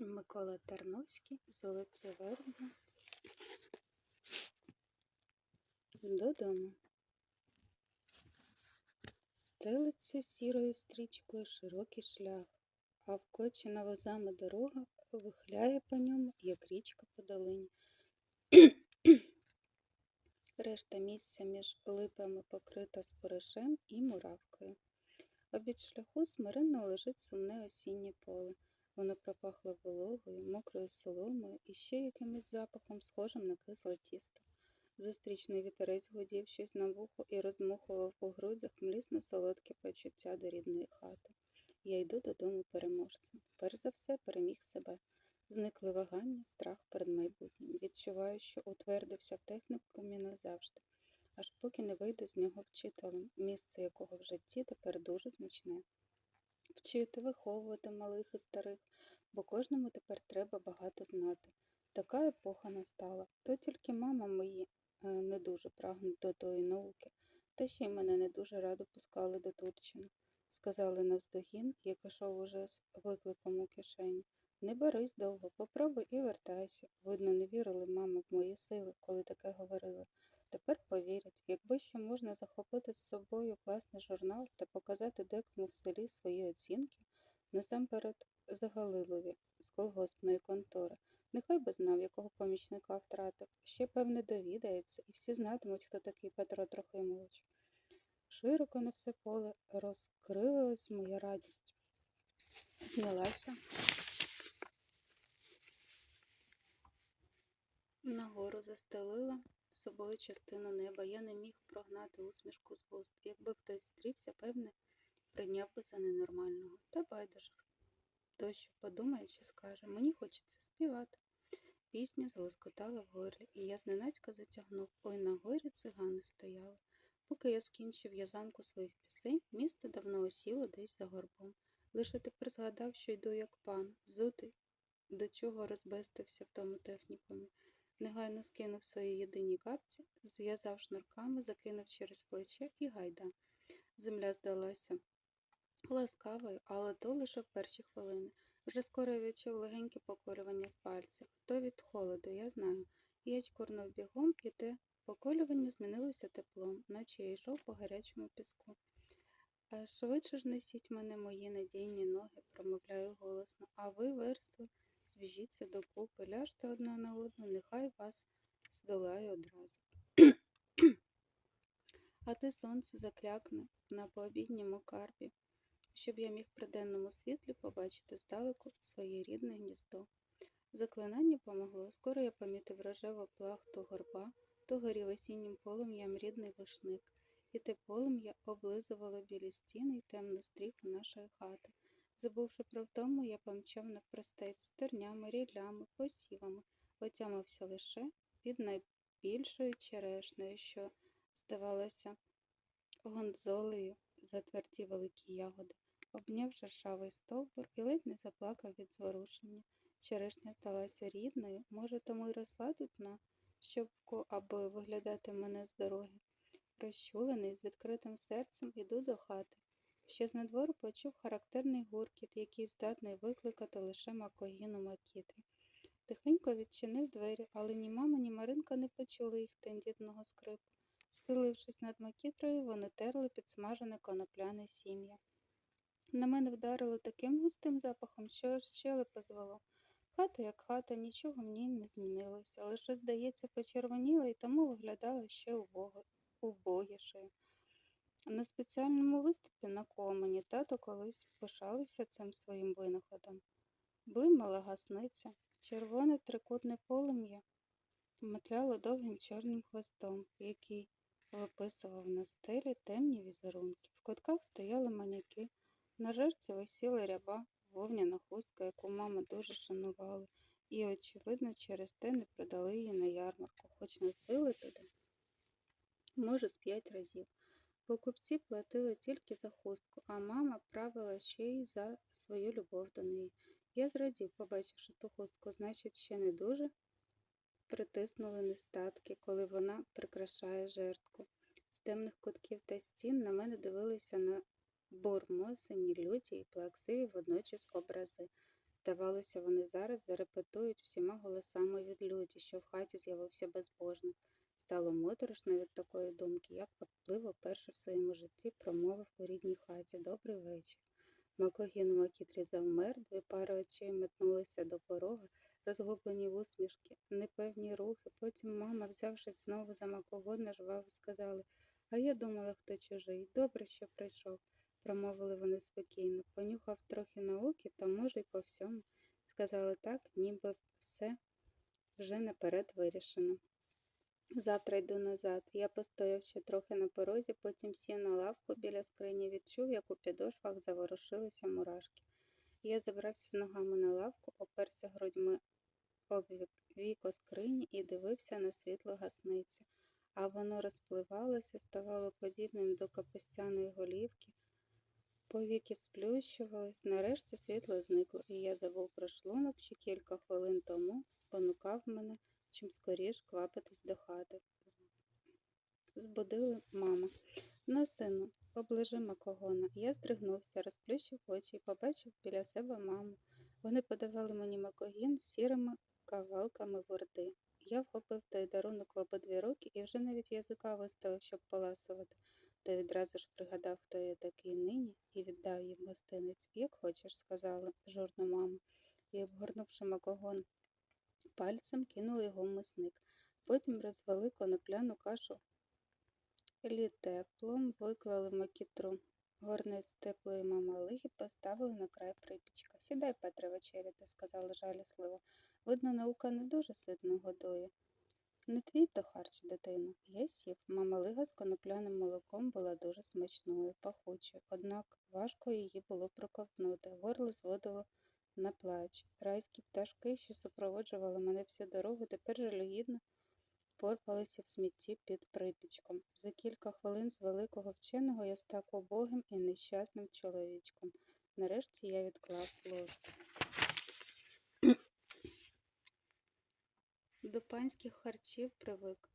Микола Тарновський, Золоті вербна. Додому. Стелиться сірою стрічкою широкий шлях, а вкочена возами дорога вихляє по ньому, як річка по долині. Решта місця між липами покрита споришем і муравкою. Обід шляху смиренно лежить сумне осіннє поле. Воно пропахло вологою, мокрою соломою і ще якимось запахом, схожим на кисле тісто. Зустрічний вітерець гудів щось на вухо і розмухував у грудях млісно солодке почуття до рідної хати. Я йду додому переможцем. Перш за все переміг себе. Зникли вагання, страх перед майбутнім. Відчуваю, що утвердився в технікумі назавжди, аж поки не вийду з нього вчителем, місце якого в житті тепер дуже значне. Вчити, виховувати малих і старих, бо кожному тепер треба багато знати. Така епоха настала, то тільки мама мої е, не дуже прагнуть до тої науки, та ще й мене не дуже радо пускали до Турчина. Сказали навздогін, як ішов уже з викликом у кишені. Не берись довго, попробуй і вертайся. Видно, не вірили мама в мої сили, коли таке говорили. Тепер повірять, якби ще можна захопити з собою класний журнал та показати декому в селі свої оцінки, насамперед Загалилові з колгоспної контори. Нехай би знав, якого помічника втратив. Ще, певне, довідається, і всі знатимуть, хто такий Петро Трохимович. Широко на все поле розкрилась моя радість. Знялася. Нагору застелила собою частину неба. Я не міг прогнати усмішку з вуст. Якби хтось стрівся, певне, прийняв би за ненормального. Та байдуже, хто що подумає чи скаже. Мені хочеться співати. Пісня залоскотала в горлі, і я зненацька затягнув. Ой на горі цигани стояли. Поки я скінчив в'язанку своїх пісень, місто давно осіло десь за горбом. Лише тепер згадав, що йду як пан, взутий, до чого розбестився в тому технікумі. Негайно скинув свої єдині капці, зв'язав шнурками, закинув через плече і гайда. Земля здалася ласкавою, але то лише в перші хвилини. Вже скоро відчув легеньке покорювання в пальцях. То від холоду, я знаю. Я чкурнув бігом, і те поколювання змінилося теплом, наче я йшов по гарячому піску. Швидше ж несіть мене мої надійні ноги, промовляю голосно, а ви, верстви, зв'яжіться докупи, ляжте одна на одну, нехай вас здолає одразу. а ти сонце заклякне на пообідньому карпі, щоб я міг при денному світлі побачити здалеку своє рідне гніздо. Заклинання помогло. Скоро я помітив рожеву плахту горба, то горів осіннім полум'ям рідний вишник, і те полум'я облизувало білі стіни й темну стріху нашої хати. Забувши про втому, я помчав навпростець тернями, рілями, посівами, отямився лише під найбільшою черешнею, що, здавалося, гонзолею затверді великі ягоди, обняв шершавий стовбур і ледь не заплакав від зворушення. Черешня сталася рідною, може, тому й росла тут на щопку, аби виглядати мене з дороги. Розчулений, з відкритим серцем, іду до хати. Ще з надвору почув характерний гуркіт, який здатний викликати лише макогіну макіти. Тихенько відчинив двері, але ні мама, ні Маринка не почули їх тендітного скрипу. Схилившись над макітрою, вони терли підсмажене конопляне сім'я. На мене вдарило таким густим запахом, що аж щелепи звело. Хата, як хата, нічого в ній не змінилося, лише, здається, почервоніла і тому виглядала ще убогішою. На спеціальному виступі на комені тато колись пишалися цим своїм винаходом. Блимала гасниця, червоне трикутне полум'я метляло довгим чорним хвостом, який виписував на стелі темні візерунки. В кутках стояли маняки, на жерці висіла ряба, вовняна хустка, яку мама дуже шанувала, і, очевидно, через те не продали її на ярмарку, хоч носили туди, може, з п'ять разів. Покупці платили тільки за хустку, а мама правила ще й за свою любов до неї. Я зрадів, побачивши ту хустку, значить, ще не дуже притиснули нестатки, коли вона прикрашає жертку. З темних кутків та стін на мене дивилися на бурмосені, люті і плаксиві водночас образи. Здавалося, вони зараз зарепетують всіма голосами від люті, що в хаті з'явився безбожник. Стало моторошно від такої думки, як папливо перше в своєму житті промовив у рідній хаті «Добрий вечір». Макогін макітрі завмер, дві пари очей метнулися до порога, розгублені в усмішки, непевні рухи. Потім мама, взявшись знову за макогон, жваво сказали А я думала, хто чужий. Добре, що прийшов, промовили вони спокійно. Понюхав трохи науки, то може й по всьому. Сказали так, ніби все вже наперед вирішено. Завтра йду назад. Я постояв ще трохи на порозі, потім сів на лавку біля скрині, відчув, як у підошвах заворушилися мурашки. Я забрався з ногами на лавку, оперся грудьми об віко скрині і дивився на світло гасниці, а воно розпливалося, ставало подібним до капустяної голівки. Повіки сплющувались, нарешті світло зникло, і я забув про шлунок, що кілька хвилин тому спонукав мене чим скоріш квапитись до хати. Збудили мама. На сину, оближи макогона. Я здригнувся, розплющив очі і побачив біля себе маму. Вони подавали мені макогін сірими кавалками ворди. Я вхопив той дарунок в обидві руки і вже навіть язика виставив, щоб поласувати. Та відразу ж пригадав, хто я такий нині, і віддав їм гостинець. Як хочеш, сказала журно мама, і, обгорнувши макогон пальцем, кинули його в мисник. Потім розвели конопляну кашу літеплом, виклали макітру горнець теплої мамалиги, поставили на край припічка. Сідай, Петре, вечеряти, сказали жалісливо. Видно, наука не дуже ситно годує. Не твій то харч, дитино. Я сів. Мамалига з конопляним молоком була дуже смачною, пахучою, однак важко її було проковтнути. Горло зводило на плач. Райські пташки, що супроводжували мене всю дорогу, тепер жалюгідно порпалися в смітті під припічком. За кілька хвилин з великого вченого я став убогим і нещасним чоловічком. Нарешті я відклав ложку. До панських харчів привик,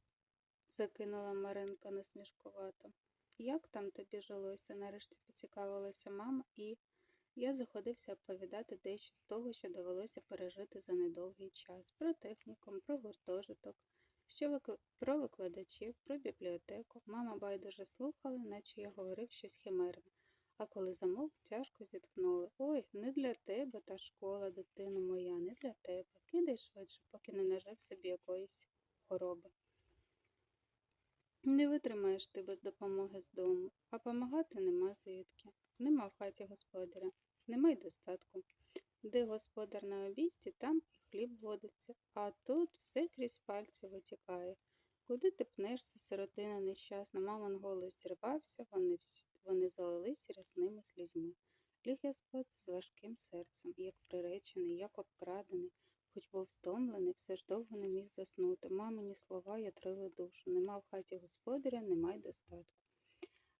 закинула Маринка насмішкувато. Як там тобі жилося? нарешті поцікавилася мама, і я заходився оповідати дещо з того, що довелося пережити за недовгий час, про технікум, про гуртожиток, що викла... про викладачів, про бібліотеку. Мама байдуже слухала, наче я говорив щось химерне. А коли замовк, тяжко зітхнули. Ой, не для тебе та школа, дитино моя, не для тебе. Кидай швидше, поки не нажив собі якоїсь хвороби. Не витримаєш ти без допомоги з дому, а помагати нема звідки. Нема в хаті господаря, нема й достатку. Де господар на обійсті, там і хліб водиться, а тут все крізь пальці витікає. Куди ти пнешся, сиротина нещасна, мамин голос зірвався, вони, всі, вони залилися рясними слізьми. Ліг я спати з важким серцем, як приречений, як обкрадений, хоч був стомлений, все ж довго не міг заснути. Мамині слова ятрили душу. Нема в хаті господаря, нема й достатку.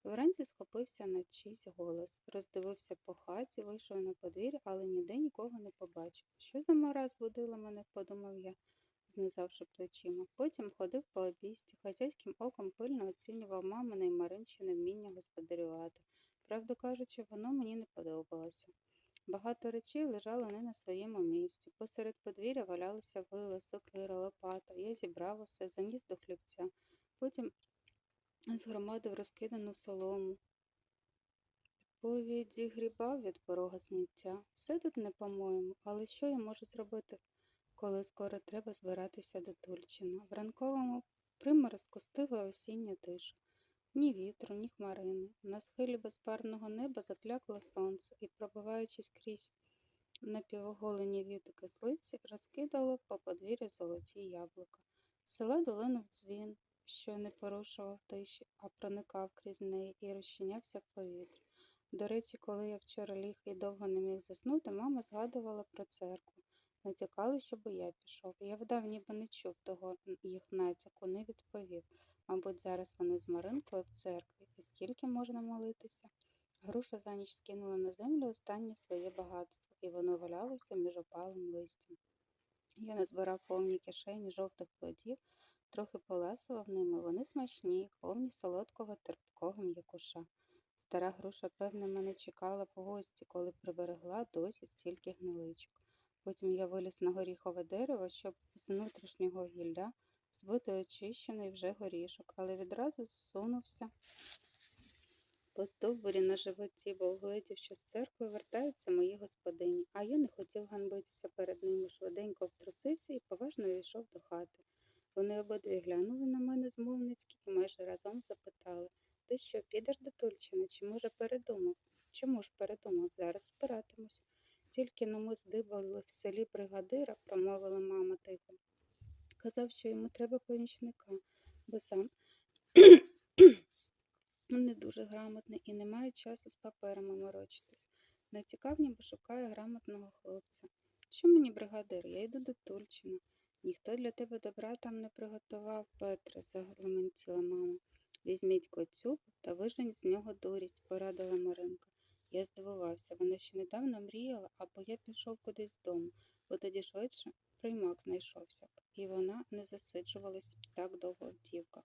Вранці схопився на чийсь голос, роздивився по хаті, вийшов на подвір'я, але ніде нікого не побачив. Що за мараз будила мене, подумав я, знизавши плечима. Потім ходив по обійсті, хазяйським оком пильно оцінював мамине і Маринчине вміння господарювати. Правду кажучи, воно мені не подобалося. Багато речей лежало не на своєму місці. Посеред подвір'я валялися вила, сокира, лопата. Я зібрав усе, заніс до хлівця. Потім згромадив розкидану солому. Повідігрібав від порога сміття. Все тут не по-моєму, але що я можу зробити, коли скоро треба збиратися до Тульчина? В ранковому приморозку стигла осіння тиша. Ні вітру, ні хмарини. На схилі безпарного неба заклякло сонце і, пробиваючись крізь напівоголені від кислиці, розкидало по подвір'ю золоті яблука. З села долинув дзвін, що не порушував тиші, а проникав крізь неї і розчинявся в повітрі. До речі, коли я вчора ліг і довго не міг заснути, мама згадувала про церкву. Натякали, щоб я пішов. Я вдав, ніби не чув того їх натяку, не відповів. Мабуть, зараз вони з Маринкою в церкві, і скільки можна молитися? Груша за ніч скинула на землю останнє своє багатство, і воно валялося між опалим листям. Я назбирав повні кишені жовтих плодів, трохи поласував ними. Вони смачні, повні солодкого терпкого м'якуша. Стара груша, певне, мене чекала в гості, коли приберегла досі стільки гниличок. Потім я виліз на горіхове дерево, щоб з внутрішнього гілля збити очищений вже горішок, але відразу зсунувся по стовбурі на животі, бо угледів, що з церкви вертаються мої господині, а я не хотів ганбитися перед ними, швиденько втрусився і поважно війшов до хати. Вони обидві глянули на мене змовницьки і майже разом запитали Ти що, підеш до Тульчина, чи може передумав? Чому ж передумав? Зараз спиратимусь. Тільки но ми здибали в селі бригадира, промовила мама тихо. Казав, що йому треба помічника, бо сам не дуже грамотний і не має часу з паперами морочитись. Натякав, ніби шукає грамотного хлопця. Що мені бригадир? Я йду до Тульчина. Ніхто для тебе добра там не приготував, Петре, загроментіла мама. Візьміть коцюб та вижень з нього дурість, порадила Маринка. Я здивувався, вона ще недавно мріяла, або я пішов кудись з дому, бо тоді швидше приймак знайшовся б, і вона не засиджувалась так довго в дівках.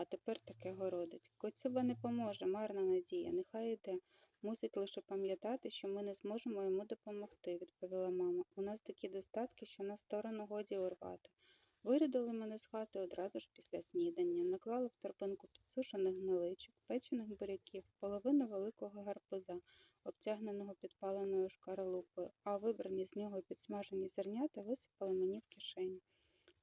А тепер таке городить. Коцюба не поможе, марна надія, нехай йде. Мусить лише пам'ятати, що ми не зможемо йому допомогти, відповіла мама. У нас такі достатки, що на сторону годі урвати. Вирядили мене з хати одразу ж після снідання, наклали в торбинку підсушених гниличок, печених буряків, половину великого гарбуза, обтягненого підпаленою шкаралупою, а вибрані з нього підсмажені зернята висипали мені в кишеню.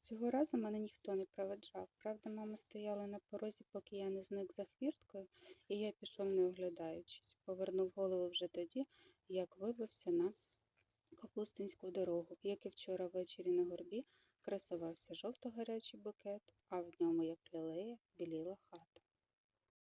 Цього разу мене ніхто не проведжав. Правда, мама стояла на порозі, поки я не зник за хвірткою, і я пішов, не оглядаючись. Повернув голову вже тоді, як вибився на Капустинську дорогу, як і вчора ввечері на горбі красувався жовто-гарячий букет, а в ньому, як лілея, біліла хата.